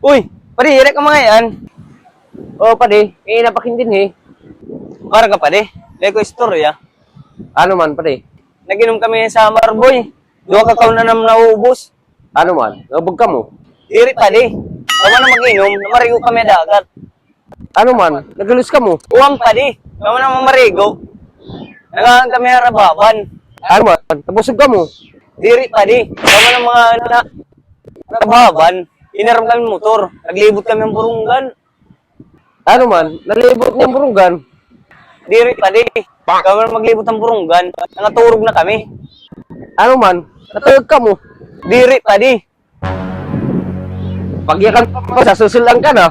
Uy, pare, hira ka mga yan. Oo, oh, pare, may napakin din eh. Mara ka pare, leko story ah. Ano man pare? Naginom kami sa Marboy. Duwa ka kaon na nam nauubos. Ano man? Nabog ka mo? Iri pare. Kawa na mag-inom, namariyo kami dagat. Ano man? Nagalis ka mo? Uwang pare. Tama na mamarigo. Nagahan kami harababan. Ano man? Nabusog ka mo? Diri pare. Tama na mga na, harababan. Inaram kami motor. Naglibot kami ng burunggan. Ano man? Nalibot niyang burunggan? Diri pare. Tama na maglibot ng burunggan. Nangaturog na kami. Ano man? Natayog ka mo? Diri pare. Pagyakan pa sa susulang ka na.